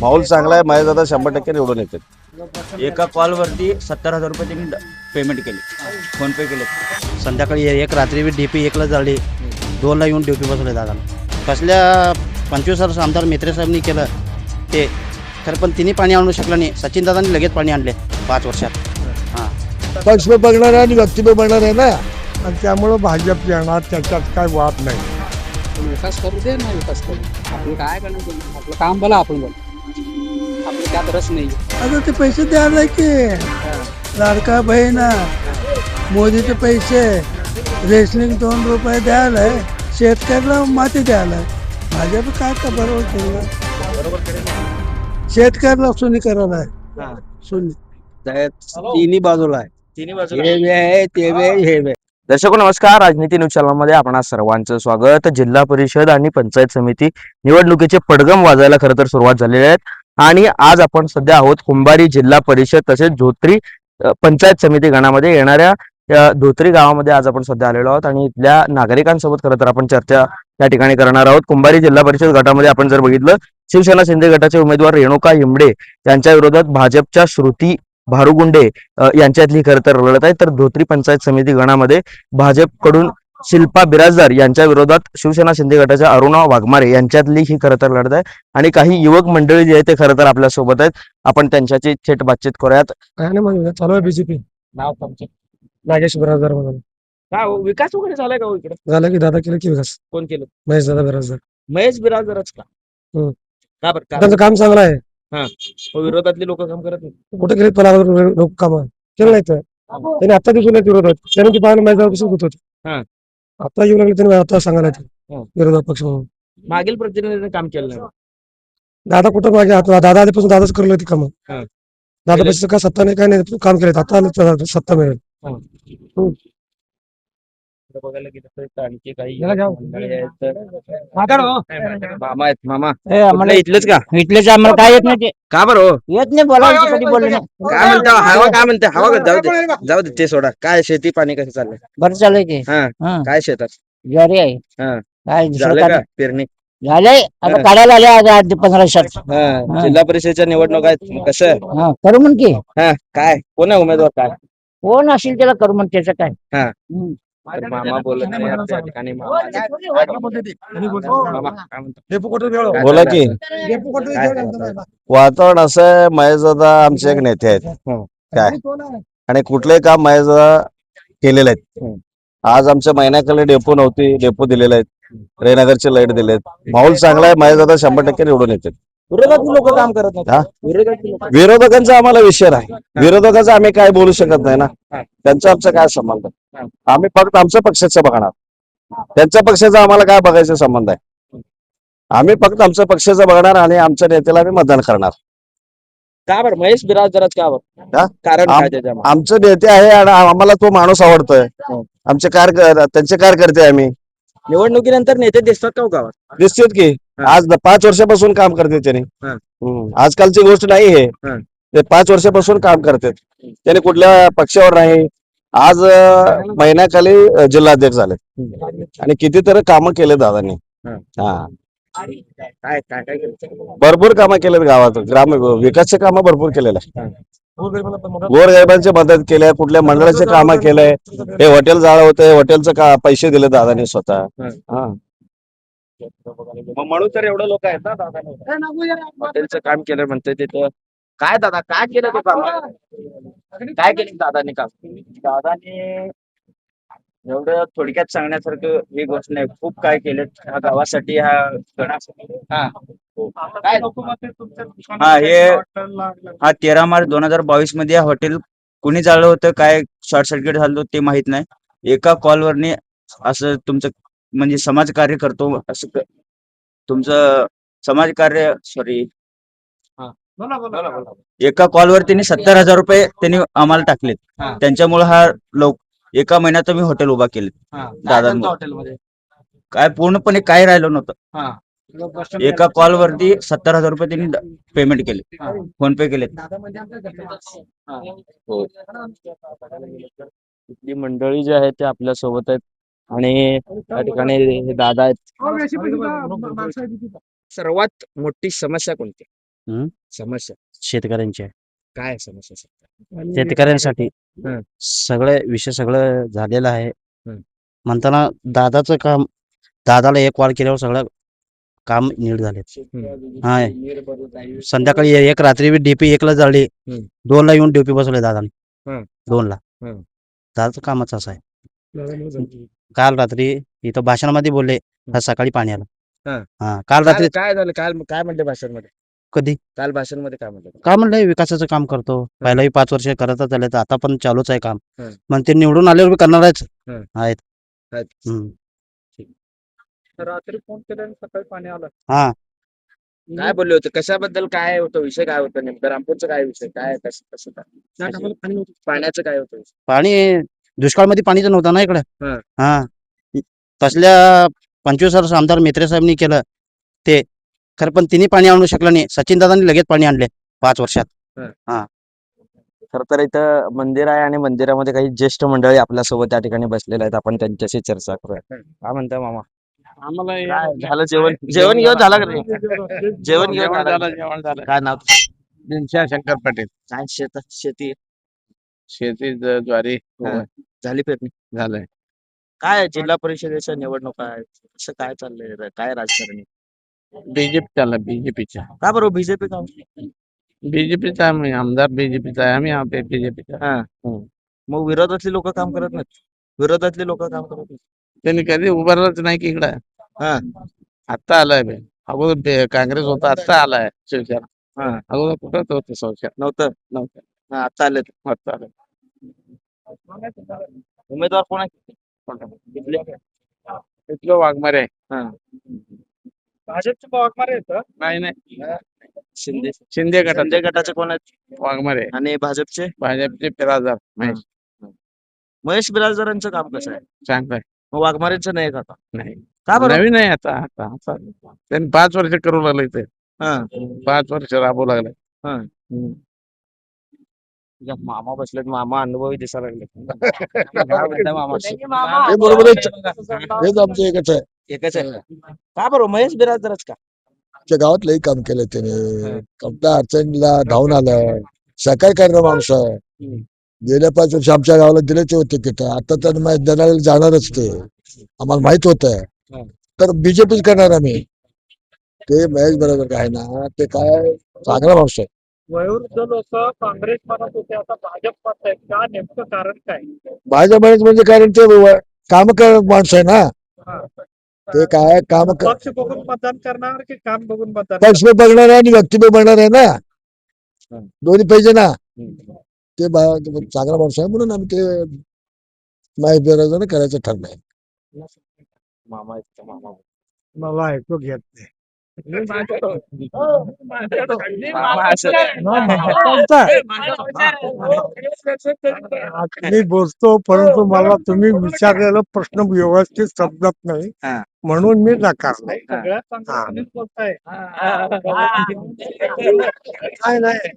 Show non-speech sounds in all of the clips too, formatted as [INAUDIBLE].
माहोल चांगला आहे महेश दादा शंभर टक्के निवडून येते एका कॉलवरती सत्तर हजार रुपये त्यांनी पेमेंट केले. फोन पे केले. संध्याकाळी एक रात्री बी डीपी एकला झाली. दोनला येऊन ड्युटी बसवले दादा कसल्या पंचवीस वर्ष आमदार मेत्रे साहेबांनी केलं ते खरं पण तिने पाणी आणू शकलं नाही. सचिन दादांनी लगेच पाणी आणले पाच वर्षात. हां. पक्ष बघणार आहे आणि व्यक्तिमत्व बघणार आहे ना? आणि त्यामुळं भाजप येणार त्याच्यात काय वाद नाही. विकास करू दे ना विकास करू. आपण काय करणार? आपलं काम बोला आपण बोल. आपलं त्यात रस नाही. आता ते पैसे द्यायला की लाडका बहीण मोदीचे पैसे. रेसलिंग दोन रुपये द्यायला शेतकऱ्याला माती द्यायला भाजप काय का बरोबर केलं? शेतकऱ्याला सुनी करायला आहे. सुनी. तिन्ही बाजूला हे ते हे. आहे. दर्शको नमस्कार. राजनीती न्यूज चॅनलमध्ये आपणा सर्वांचं स्वागत. जिल्हा परिषद आणि पंचायत समिती निवडणुकीचे पडगम वाजायला खरं तर सुरुवात झालेली आहेत आणि आज आपण सध्या आहोत कुंभारी जिल्हा परिषद तसेच धोत्री पंचायत समिती गणामध्ये येणाऱ्या धोत्री गावामध्ये आज आपण सध्या आलेलो आहोत आणि इथल्या नागरिकांसोबत खरं तर आपण चर्चा या ठिकाणी करणार आहोत. कुंभारी जिल्हा परिषद गटामध्ये आपण जर बघितलं शिवसेना शिंदे गटाचे उमेदवार रेणुका हिमडे यांच्या विरोधात भाजपच्या श्रुती भारुगुंडे यांच्यातली खरं तर लढत आहे. तर धोत्री पंचायत समिती गणामध्ये भाजपकडून शिल्पा बिराजदार यांच्या विरोधात शिवसेना शिंदे गटाच्या अरुणा वाघमारे यांच्यातली ही खरं तर लढत आहे. आणि काही युवक मंडळी जे आहे ते खरं तर आपल्यासोबत आहेत. आपण त्यांच्याशी थेट बातचीत करूयात. काय नाही मग चालू आहे बीजेपी नाव तुमचं नागेश बिराजदार म्हणून. काय हो, विकास वगैरे झालाय का हो इकडे? झालं की दादा केलं की विकास. कोण केलं? महेश दादा बिराजदार. महेश बिराजदारच का? हम्म. का बरं का त्यांचं काम चांगलं आहे. हो, विरोधातले लोक काम करत नाही कुठे गेले पला लोक काम? केलं नाही तर. त्यांनी आता दिसून येत विरोधात. त्यांनी ती महेश दादा होत होते. हा. आता येऊ लागले त्यांनी आता सांगायला येते हा. विरोधात पक्ष म्हणून. मागील प्रतिनिधीने काम केलं नाही. दादा कुठं मागे आता? दादा आधीपासून दादाच करलं ती कामं. हा. दादा पैसे काय सत्ता नाही काय नाही काम केलं आता आलं तर सत्ता मिळेल. इकडे बघायला गेलं तर इथं आणखी काही याला घ्या. मंडळी आहेत तर-. मामा आहेत मामा. आम्हाला इथलेच का? इथलेच आम्हाला काय येत नाही ते. का बरं हो? येत नाही बोलायचं कधी बोलले नाही काय म्हणता? हवा काय म्हणते? हवा का? जाऊ दे. जाऊ दे ते सोडा. काय शेती पाणी कसं चाललंय? बरं चालू की हा. हा. काय शेतात? ज्वारी आहे. हा. काय दुसरं झालं काय? का. पेरणी? झालंय. आता हा. काढायला आले आज आठ ते पंधरा दिवसात हा. हा. जिल्हा परिषदेच्या निवडणूक आहेत. कसं आहे? हा करू म्हण की. हा. काय? कोण आहे उमेदवार? काय? कोण असेल त्याला करू म्हण त्याचं काय? हा. मामा बोलत नाही ठिकाणी मामा बोला? की? वातावरण असं आहे महेश दादा आमचे एक नेते आहेत. हं. काय? आणि कुठलंही काम महेश दादा केलेले आहेत. हं. आज आमच्या महिन्याकडे डेपो नव्हती डेपो दिलेले आहेत. रेनगरचे लाइट दिलेत. माहोल चांगला आहे महेश दादा शंभर टक्के निवडून येते विरोधातली लोक काम करत हा? नाही विरोधातली लोक विरोधकांचा आम्हाला विषय नाही. विरोधकाचा आम्ही काय बोलू शकत नाही ना. त्यांचा आमचा काय संबंध. आम्ही फक्त आमच्या पक्षाचं बघणार. त्यांच्या पक्षाचा आम्हाला काय बघायचा संबंध आहे? आम्ही फक्त आमच्या पक्षाचं बघणार आणि आमच्या नेत्याला आम्ही मतदान करणार. का बरं? महेश बिराजदारच का बरं? कारण आम- काय त्याच्यामध्ये? आमचे नेते आहे आणि आम्हाला तो माणूस आवडतोय. हो. आमचे कार त्यांचे कार्यकर्ते आहे आम्ही. निवडणुकीनंतर नेते दिसतात का हो गावात? निश्चित की. हा. आज द- पाच वर्षापासून काम करते त्यांनी. हा. हम्म. आजकालची गोष्ट नाही हे. हा. ते पाच वर्षापासून काम करतात. त्याने कुठल्या पक्षावर नाही. आज अं, महिन्याखाली अं, जिल्हाध्यक्ष झाले. आणि कितीतरी कामं केले दादांनी. हा. हा. काय काय काय केलं? भरपूर कामं केलेत गावात. ग्राम विकासचे कामं भरपूर केलेले. गोरगरिबांची मदत केली कुठल्या मंडळाचे कामं केलंय हे हॉटेल जाळं होते हॉटेलचं का पैसे दिले दादानी स्वतः? हा. मग म्हणून तर एवढं लोक आहेत ना दादा हॉटेलचं काम केलं म्हणते तिथं. काय दादा काय केलं ते काम? काय केलं दादाने काम? दादाने एवढं थोडक्यात सांगण्यासारखं ही गोष्ट नाही खूप काय केलं. ह्या गावासाठी ह्या गणासाठी हो. काय? हा हे हा तेरा मार्च दोन हजार बावीसमध्ये हा हॉटेल कुणी जाळलं होतं? काय शॉर्ट सर्किट झालं होतं ते माहीत नाही. एका कॉलवरने असं तुमचं म्हणजे समाजकार्य करतो असं क- तुमचं समाजकार्य सॉरी एका कॉलवर त्यांनी सत्तर हजार रुपये त्यांनी आम्हाला टाकलेत. त्यांच्यामुळे हा लोक एका महिन्यात मी हॉटेल उभा केले दादा काय पूर्णपणे काय राहिलं नव्हतं. एका कॉलवरती सत्तर हजार रुपये त्यांनी पेमेंट केले. फोन पे केले हो. इथली मंडळी जी आहे ते आपल्यासोबत आहेत. आणि त्या ठिकाणी हे दादा आहेत. सर्वात मोठी समस्या कोणती? हम्म? समस्या. शेतकऱ्यांची आहे. काय समस्या? शेतकऱ्यांसाठी हं. सगळे विषय सगळं झालेलं आहे. हं. म्हणताना दादाचं काम दादाला एक वार केल्यावर सगळं काम नीट झाले. हा संध्याकाळी एक रात्री डीपी एकला जळली. हं. दोनला येऊन ड्युटी बसवले दादाने. दोनला. हं. दादाचं कामच असं आहे. काल रात्री इथं भाषणामध्ये बोलले आज सकाळी पाणी आलं. हं. हा काल रात्री काय काय झालं? काल काय म्हणले भाषणमध्ये? कधी? काल भाषणमध्ये काय म्हणले? का म्हणलंय विकासाचं काम करतो. पहिलाही पाच वर्ष करतच आले तर आता पण चालूच आहे काम. हं. मग ते निवडून आल्यावर बी करणारच हं. आहेत. आहेत. हम्म. रात्री फोन केल्याने सकाळी पाणी आलं. हा. काय बोलले होते? कशाबद्दल काय होतं? विषय काय होतं नेमकं? रामपूरचं काय विषय? काय कसं कसं काय? पाण्याचं काय होतं? विषय? पाणी दुष्काळमध्ये पाणीच नव्हतं ना इकडे? हं. हा. तसल्या पंचवीस वर्ष आमदार मेत्रे साहेबांनी केलं ते. खरं पण तिने पाणी आणू शकलं नाही. सचिन दादांनी लगेच पाणी आणले पाच वर्षात. खर तर इथं मंदिर आहे आणि मंदिरामध्ये काही ज्येष्ठ मंडळी आपल्यासोबत त्या ठिकाणी बसलेले आहेत. आपण त्यांच्याशी चर्चा करूया. काय म्हणताय मामा? आम्हाला काय झालं? जेवण जेवण घेऊन झालं का नाही? जेवण घेऊन झालं? जेवण झालं. काय नाव? दिनशा शंकर पाटील. काय शेत शेती? शेती ज- ज्वारी. हा. झाली पेरणी? झालंय. काय आहे? जिल्हा परिषदेच्या निवडणुका आहेत? कसं काय चाललंय? काय राजकारण? आहे? बीजेपी चालला बीजेपीच्या. का बरोबर बीजेपी का? बीजेपीचा आम्ही आमदार बीजेपीचा आहे. आम्ही बीजेपीचा हा. मग विरोधातली लोक काम करत नाहीत? विरोधातली लोक काम करत नाहीत? त्यांनी कधी उभारलंच नाही की इकडं. हा. आत्ता आलाय बे अगोदर बे- काँग्रेस होता आत्ता आलाय शिवसेना. हा. अगोदर कुठं होतं शिवसेना? नव्हतं. नव्हतं. हा आता आले आत्ता आलंय. उमेदवार कोण आहे? इथले? इथलं वाघमारे. हा. भाजपचे वाघमारे येतं नाही नाही. शिंदे. शिंदे गटात शिंदे गटाचे कोण आहेत? वाघमारे. आणि भाजपचे? भाजपचे फिराजार महेश. महेश बिराजदारांचं काम कसं आहे? चांगलं मग वाघमारेंचं नाही का आता? नाही. का बरं? नवीन आहे आता आता आता. त्यांनी पाच वर्ष करू लागले ते. हा. पाच वर्ष राबवू लागले हा. हम्म. तुझ्या मामा बसलेत मामा अनुभवी दिसायला लागले. [LAUGHS] काय म्हणताय मामा? हे बरोबर हेच आमचं एकच आहे. एकच आहे. का बरोबर महेश बिराजदारच का? आमच्या गावात लई काम केलं त्याने. कमता अडचणीला धावून आलं सकाळी करणार माणूस आहे. गेल्या पाच वर्ष आमच्या गावाला दिले ते होते तिथं. आता तर माहीत दलाल जाणारच ते आम्हाला माहीत होत. तर बीजेपीच करणार आम्ही. ते महेश बरोबर काय ना ते काय चांगला माणूस आहे. वयोवृद्ध लोक काँग्रेस म्हणत होते आता भाजप म्हणत आहेत का नेमकं कारण काय? भाजप म्हणजे कारण ते काम कर माणूस आहे ना. ते काय काम पक्ष बघून मतदान करणार की काम बघून मतदान पक्ष बी बघणार आहे आणि व्यक्ती बी बघणार आहे ना? दोन्ही पाहिजे ना. ते बा- चांगला माणूस आहे म्हणून आम्ही ते नाही बेरोजगार करायचं ठरलंय. मामा मामा? मला ऐकू घेत नाही. मी बोलतो परंतु मला तुम्ही विचारलेला प्रश्न व्यवस्थित समजत नाही. हा. म्हणून मी काय नाही.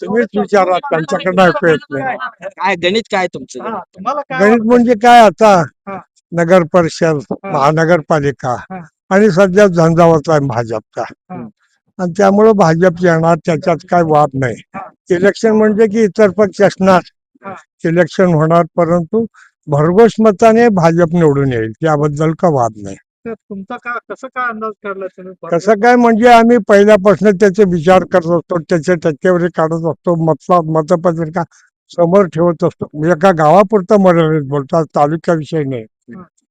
तुम्हीच विचारा. त्यांच्याकडनं ऐकू येत नाही. काय गणित काय तुमचं? हा, गणित म्हणजे काय आता? हा. नगर परिषद महानगरपालिका. हा. आणि सध्या झंझावात आहे भाजपचा. आणि त्यामुळे भाजप येणार त्याच्यात काय वाद नाही. इलेक्शन म्हणजे की इतर पक्ष असणार. इलेक्शन होणार परंतु भरघोस मताने भाजप निवडून येईल. त्याबद्दल का वाद नाही? तुमचा का कसं काय अंदाज काढला कसं काय म्हणजे आम्ही पहिल्यापासून त्याचे विचार करत असतो त्याचे टक्केवारी काढत असतो मत मतपत्रिका समोर ठेवत असतो. एका गावापुरता मर्यादित बोलतात तालुक्याविषयी नाही.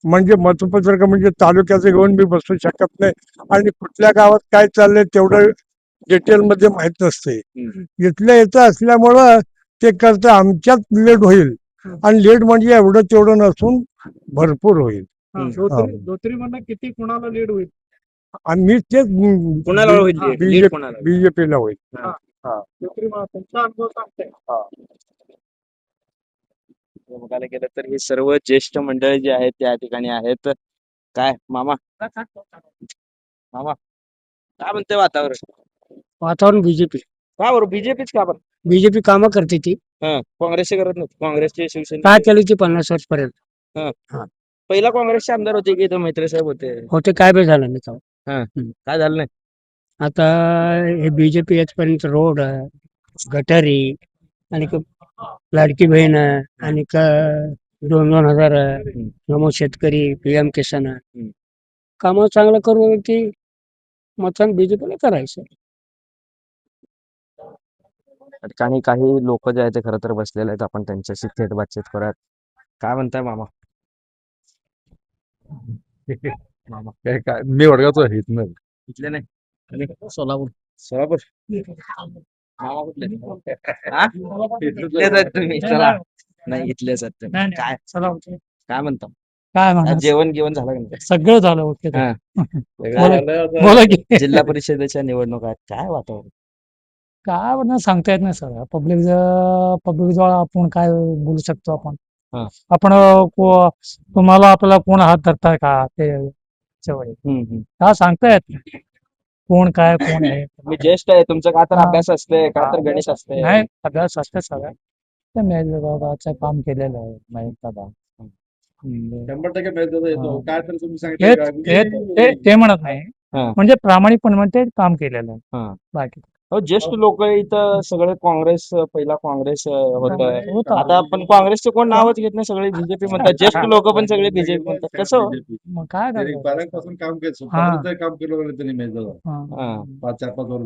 म्हणजे मतपत्रिका म्हणजे तालुक्याचं घेऊन मी बसू शकत नाही. आणि कुठल्या गावात काय चाललंय तेवढं डिटेल मध्ये माहीत नसते इथल्या इथं असल्यामुळं ते करतं आमच्यात लेट होईल. आणि लेट म्हणजे एवढं तेवढं नसून भरपूर होईल. म्हणणं किती कुणाला लीड होईल? आणि मी तेच? बीजेपीला होईल. तुमचा अनुभव बघायला गेलं तर हे सर्व ज्येष्ठ मंडळी जे आहेत त्या ठिकाणी आहेत. काय मामा? मामा काय म्हणते वातावरण? वातावरण बीजेपी का बरं? बीजेपीच का बरं? बीजेपी कामं करते ती. हं, काँग्रेसचे करत नाही काँग्रेसचे शिवसेना काय केली ती पन्नास वर्ष पर्यंत पहिला काँग्रेसचे आमदार होते की इथं मैत्री साहेब होते? होते काय बी झालं नाही तेव्हा. काय झालं नाही? आता हे बीजेपी येतपर्यंत रोड गटारी आणि क- लाडकी बहीण आहे, आणि क- दोन दोन हजार आहे, नमो शेतकरी पीएम किसान आहे. कामं चांगलं करून की मतदान बीजेपीला करायचं. त्या ठिकाणी काही लोक जे आहेत ते खरं तर बसलेले आहेत. आपण त्यांच्याशी थेट बातचीत करूयात. काय म्हणताय मामा? मामा काय काय? मी वडगावचं आहे इथनं. इथले नाही. आणि? सोलापूर. सोलापूर? हा? तुम्ही चला. नाही इथलेच आहेत तुम्ही. काय? काय म्हणता? काय आज जेवण जेवण झालं का नाही? सगळं झालं ओके. हा. [LAUGHS] बोला. वेगळं बोला की. [LAUGHS] जिल्हा परिषदेच्या निवडणुका आहेत. काय वातावरण? काय म्हणणं सांगता येत नाही सर पब्लिक पब्लिक जवळ आपण काय बोलू शकतो आपण? हा. आपण अं, को- तुम्हाला आपल्याला कोण हात धरताय का? ते. हम्म, हम्म. सांगता येत नाही. कोण काय [LAUGHS] कोण आहे मी ज्येष्ठ आहे तुमचं का तर हा. अभ्यास असते का तर गणित असते नाही अभ्यास असते सगळं ते महेश दादाचं काम केलेलं आहे महेश हम्म. शंभर टक्के येतो. काय तर तुम्ही सांगितलं ते ते म्हणत नाही हा. म्हणजे प्रामाणिकपणे म्हणते काम केलेलं आहे हा. बाकी अहो, ज्येष्ठ लोक इथं सगळे काँग्रेस पहिला काँग्रेस होत. होतं. आता पण काँग्रेसचे कोण नावच घेत नाही सगळे बीजेपी म्हणतात. ज्येष्ठ लोक पण सगळे बीजेपी म्हणतात. कसं? हो? मग काय करणार? काम केलं हा. सुपारीचं काम केलं होतं त्यांनी हा. हा. पाच चार पाच वर्ष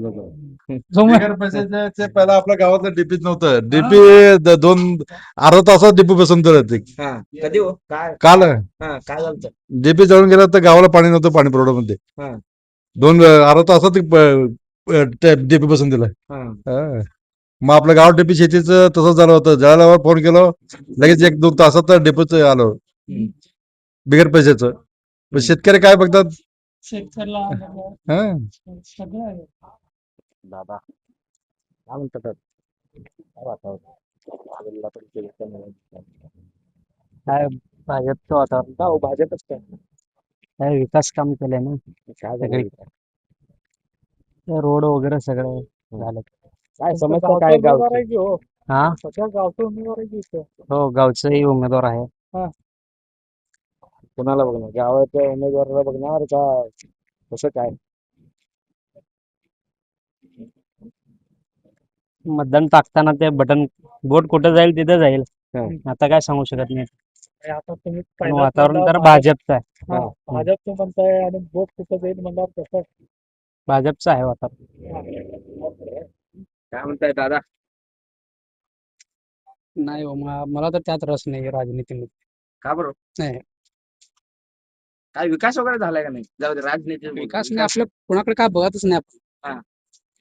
[LAUGHS] जो मग- बिगर पैशाचं ते पहिला आपल्या गावातलं डीपीच नव्हतं. डीपी दोन अर्धा तासात डीपी बसून होते हा. कधी हो? काय? काल. हा काय झालं डीपी जळून गेला तर गावाला पाणी नव्हतं पाणी पुरवठ्यामध्ये. हा. दोन अर्धा तासात डीपी बसून दिलं हा. हा. मग आपल्या गावात डीपी शेतीचं तसंच झालं होतं. जळाल्यावर फोन केलो लगेच एक दोन तासात डेपोच आलो. बिगर पैशाचं. पण शेतकरी काय बघतात? शेतकऱ्याला हा. सगळं आहे. दादा काय म्हणतात काय वातावरण. काय भाजपचं वातावरण? का हो, भाजपच काय? काय विकास काम केलंय ना? काय झालं सगळी- इथं? रोड वगैरे सगळं झालं काय समस्या काय गावची? हा? हो? गावचंही उमेदवार आहे. कोणाला बघणार? गावाच्या उमेदवाराला बघणार का कसं काय? मतदान टाकताना ते बटन बोट कुठं जाईल तिथं जाईल. हा. आता काय सांगू शकत नाही आता तुम्ही पण पहिला वातावरण तर भाजपचं आहे. हा, भाजपचं म्हणताय आणि बोट कुठं जाईल म्हणल्यावर कसं? भाजपचं आहे वातावरण. काय म्हणताय दादा? नाही हो, मा- मला तर त्यात रस नाही राजनीतीमध्ये. का बरं? नाही. काय विकास वगैरे झालाय का नाही? जाऊ दे राजनीती विकास नाही आपल्या कोणाकडे काय बघतच नाही हा. आपण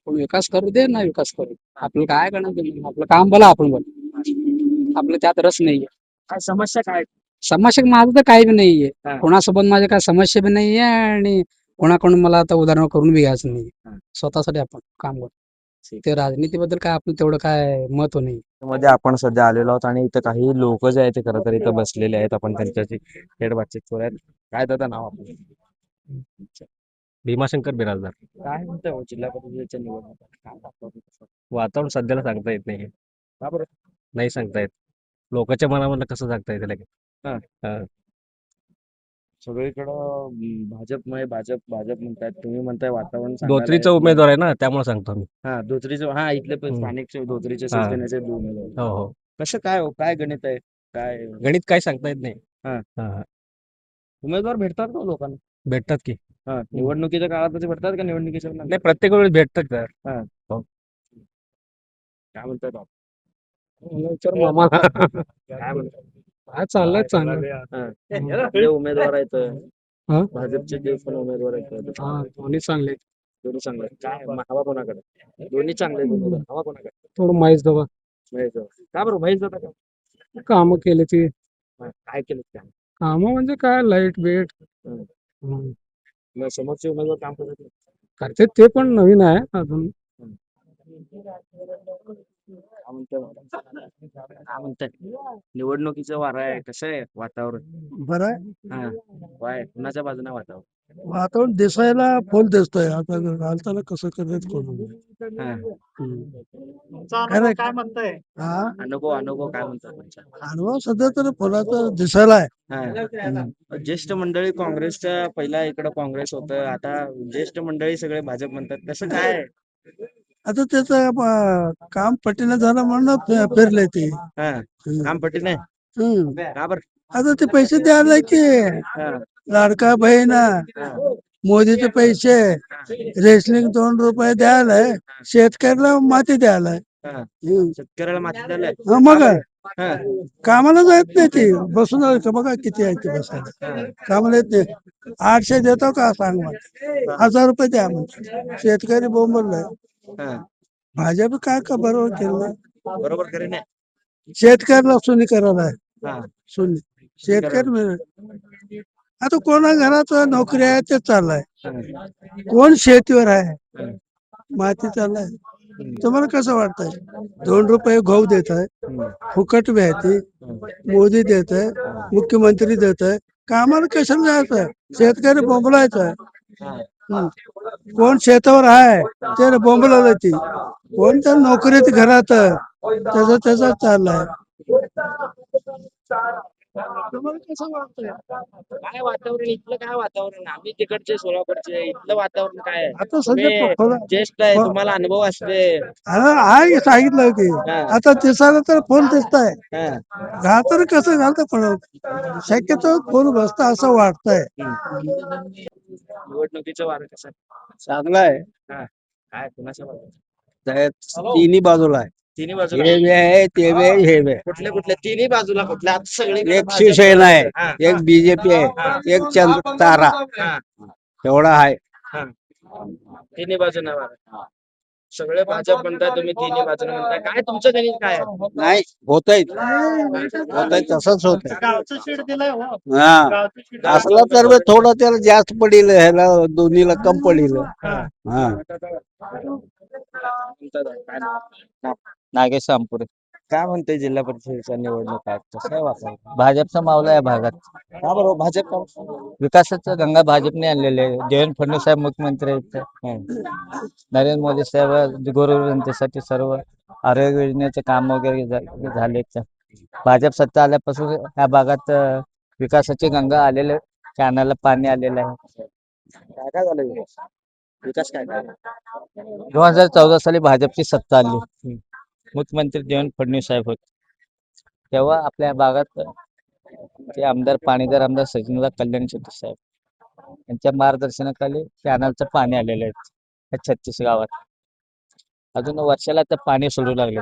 कोण विकास करू दे ना विकास करू आपलं काय करणार? आपलं काम बोला आपण बोला. आपलं त्यात रस नाहीये काय समस्या काय? समस्या माझं तर काही बी नाहीये हा. कोणासोबत माझ्या काय समस्या बी नाहीये आणि कोणाकडून मला आता उदाहरण करून बी घ्यायचं नाही हा. स्वतःसाठी आपण काम करतो. ठीक. ते राजनीतीबद्दल काय आपलं तेवढं काय महत्त्व नाही मध्ये आपण सध्या आलेलो आहोत आणि इथं काही लोक जे आहेत ते खरं तर इथं बसलेले आहेत. आपण त्यांच्याशी थेट बातचीत करूयात. काय दादा नाव आपलं? भीमाशंकर बिराजदार. काय म्हणतंय हो जिल्हा परिषदेच्या निवडणुका? काय वातावरण कसं? वातावरण सध्याला सांगता येत नाही का बरं? नाही सांगता येत. लोकांच्या मनामधलं कसं सांगता येते लगेच? सगळीकडं भाजपमय भाजप भाजप म्हणतायत तुम्ही म्हणताय वातावरण चांगलं धोत्रीचा आहे. उमेदवार आहे ना त्यामुळे सांगतो मी. हा धोत्रीचे हा इथले पण हम्म. स्थानिक धोत्रीच्या हा. शिवसेनेचे दोन उमेदवार. हो हो. कसं काय हो काय गणित आहे? काय? गणित काय सांगता येत नाही. हा. हा, हा. उमेदवार भेटतात ना लोकांना? भेटतात की. हा निवडणुकीच्या काळातच भेटतात का निवडणुकीच्या नंतर? नाही प्रत्येक वेळेस भेटतात तर काय म्हणतात काय काय म्हणतात चाललंय चांगलं हा. उमेदवार आहेत. हा? भाजपचे जे पण उमेदवार आहेत हा दोन्ही चांगले दोन्ही चांगले आहेत. काय हवा कोणाकडे? दोन्ही चांगले आहेत उमेदवार. हवा कोणाकडे? थोडं माहीत बाबा महेश दादा. का बरं महेश दादा का? कामं केले ते. हा, काय केलं कामं? म्हणजे काय लाइट बेट. हम्म. हम्म. मग समोरचे उमेदवार काम करत. करते ते पण नवीन आहे अजून. काय म्हणताय निवडणुकीचं वारं आहे. कसं आहे वातावरण? बरं आहे. हा वाय कुणाच्या बाजूने वातावरण? वातावरण दिसायला फुल दिसतोय. आता घालताना कसं करत करू हा. काय काय म्हणताय? हा? अनुभव अनुभव काय म्हणतात तुमचा? अनुभव सध्या तर फुलाचा दिसायला आहे. हा. ज्येष्ठ मंडळी काँग्रेसच्या पहिला इकडं काँग्रेस होतं. आता ज्येष्ठ मंडळी सगळे भाजप म्हणतात. कसं काय? आता त्याचं काम पटीनं झालं म्हणून फि- फिरले ते. हा. काम पट्टी नाही हम्म. का बरं? आता ते पैसे द्यायला की. लाडका बहीण मोदीचे पैसे रेसलिंग दोन रुपये द्यायलाय शेतकऱ्याला माती द्यायलाय. हम्म. शेतकऱ्याला माती द्यायला हा, मग? हा. कामाला जात नाही ते. बसून राहायचं बघा किती आहे ते बसायला. कामाला येत नाही. आठशे देतो का सांग मग हजार रुपये द्या मग शेतकरी बोंबललाय. भाजप काय का बरोबर केलं बरोबर खरे नाही. शेतकऱ्याला सुनी करायला आहे. हा. सुनी. शेतकरी. आता कोणा घरात नोकरी आहे ते चाललाय. कोण शेतीवर आहे? माती चाललाय. तुम्हाला कसं वाटतंय? दोन रुपये गहू देत आहे फुकट व्यायती मोदी देत आहे मुख्यमंत्री देत आहे कामाला कशाला जायचं? शेतकरी बोंबलायचं. कोण शेतावर आहे ते बोंबलायला ती कोण तर नोकरीत घरात त्याचा त्याचा चाललाय तुम्हाला कसं वाटतंय? काय वातावरण इथलं काय वातावरण? आम्ही तिकडचे सोलापूरचे इथलं वातावरण काय आहे? आता सध्या तुम्ही ज्येष्ठ आहे तुम्हाला अनुभव असते हा, आहे सांगितलं की. आता दिसायला तर फोन दिसताय. हा. घालताना कसं घालतं पण शक्यतो फोन बसतं असं वाटतंय. निवडणुकीचं वारं कसं? चांगला आहे. काय कुणाच्या बाजूने? तिन्ही बाजूला आहे. तिन्ही बाजूला? हे बी आहे ते बी आहे हे बी आहे. कुठले कुठले? तिन्ही बाजूला कुठल्या आता सगळीकडे एक शिवसेना आहे. एक बीजेपी आहे एक चंद्र तारा. एवढा आहे. तिन्ही बाजूने वारं. सगळे भाजप म्हणताय तुम्ही तिन्ही बाजूने म्हणताय. काय तुमचं गणित काय आहे? नाही होत होत तसंच होत हा. असला तर बी थोडं त्याला जास्त पडेल ह्याला दोन्हीला कम पडेल. हा. काय. नागेश सामपुरे. काय म्हणते जिल्हा परिषदेच्या निवडणूक? आहेत कसं आहे वातावरण? भाजपचा मावला या भागात. का बरोबर भाजप का? विकासाचं गंगा भाजपने आणलेले आहे. देवेंद्र फडणवीस साहेब मुख्यमंत्री आहेत. नरेंद्र मोदी साहेब गोरगरीब जनतेसाठी सर्व आरोग्य योजनेचे काम वगैरे झा- झाले भाजप सत्ता आल्यापासून या भागात अं, विकासाची गंगा आलेले कॅनलला पाणी आलेलं आहे. काय काय झालं? विकास विकास काय काय? दोन हजार चौदा साली भाजपची सत्ता आली. मुख्यमंत्री देवेंद्र फडणवीस साहेब होते. तेव्हा आपल्या भागात ते आमदार पाणीदार आमदार सचिनला कल्याण शेट्टी साहेब. यांच्या मार्गदर्शनाखाली कॅनलचं पाणी आलेलं आहे. या छत्तीस गावात. अजून वर्षाला तर पाणी सोडू लागले.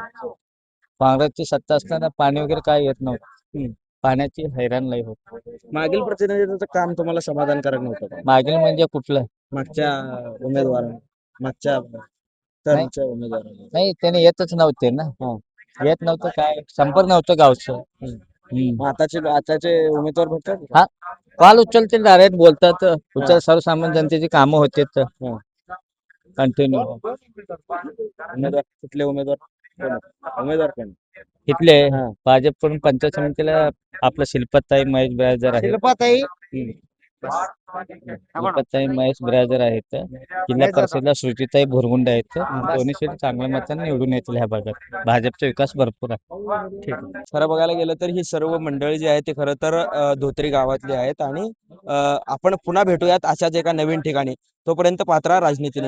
काँग्रेसची सत्ता असताना पाणी वगैरे काय येत नव्हतं. पाण्याची हैराण लई होत. मागील प्रतिनिधीचं काम तुम्हाला समाधानकारक नव्हतं का? मागील म्हणजे कुठलं? मागच्या उमेदवार मागच्या टर्मच्या नाही त्याने येतच नव्हते ना. येत नव्हतं काय संपर्क नव्हतं गावचं. हम्म. आताचे आताचे उमेदवार भेटतात? कॉल उचलते डायरेक्ट बोलतात. उचल सर्वसामान्य जनतेची कामं होते कंटिन्यू उमेदवार कुठले उमेदवार? कोण आहेत? उमेदवार कोण? इथले हा. भाजपकडून पंचायत समितीला आपलं शिल्पताई महेश बिराजदार आहे शिल्पाताई? शिल्पताई महेश बिराजदार आहेत जिल्हा परिषदला सुचिताई भुरगुंडे आहेत दोन्ही शेती चांगल्या मताने निवडून येतील ह्या भागात. भाजपचा विकास भरपूर आहे. ठीक आहे. खरं बघायला गेलं तर ही सर्व मंडळी जी आहे ती खरं तर धोत्री गावातली आहेत आणि आपण पुन्हा भेटूयात अशाच एका नवीन ठिकाणी. तोपर्यंत पात्रा राजनीती